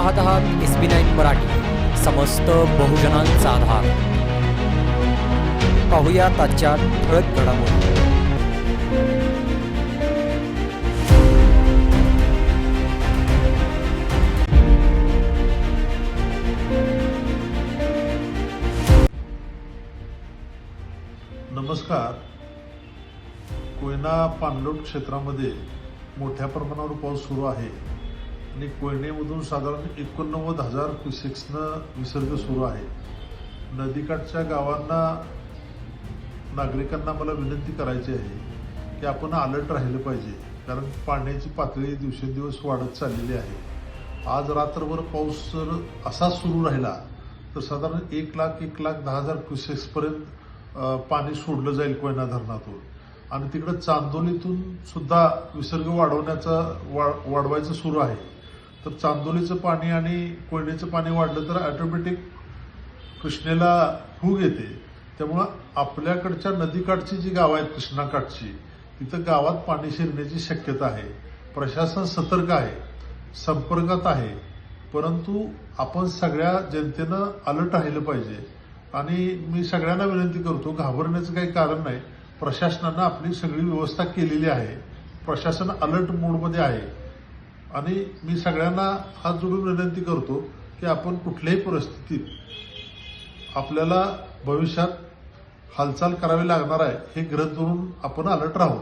पाहत आहात एस बी नाईन मराठी. समस्त बहुजनांचा आधार. पाहूया आजच्या ठळक घडामोडी. नमस्कार. कोयना पाणलोट क्षेत्रामध्ये मोठ्या प्रमाणावर पाऊस सुरू आहे. आणि कोयनेमधून साधारण एकोणनव्वद हजार क्युसेक्सनं विसर्ग सुरू आहे. नदीकाठच्या गावांना नागरिकांना मला विनंती करायची आहे की आपण अलर्ट राहिलं पाहिजे कारण पाण्याची पातळी दिवसेंदिवस वाढत चाललेली आहे. आज रात्रभर पाऊस जर असाच सुरू राहिला तर साधारण एक लाख एक लाख दहा हजार क्युसेक्सपर्यंत पाणी सोडलं जाईल कोयना धरणातून. आणि तिकडं चांदोलीतून सुद्धा विसर्ग वाढवण्याचा वा वाढवायचं सुरू आहे. तर चांदोलीचं पाणी आणि कोयनेचं पाणी वाढलं तर ऑटोमॅटिक कृष्णेला फूग येते. त्यामुळं आपल्याकडच्या नदीकाठची जी गावं आहेत कृष्णाकाठची तिथं गावात पाणी शिरण्याची शक्यता आहे. प्रशासन सतर्क आहे संपर्कात आहे. परंतु आपण सगळ्या जनतेनं अलर्ट राहिलं पाहिजे. आणि मी सगळ्यांना विनंती करतो घाबरण्याचं काही कारण नाही. प्रशासनानं आपली सगळी व्यवस्था केलेली आहे. प्रशासन अलर्ट मोडमध्ये आहे. आणि मी सगळ्यांना हात जोडून विनंती करतो की आपण कुठल्याही परिस्थितीत आपल्याला भविष्यात हालचाल करावी लागणार आहे हे ग्रह धरून आपण अलर्ट राहू.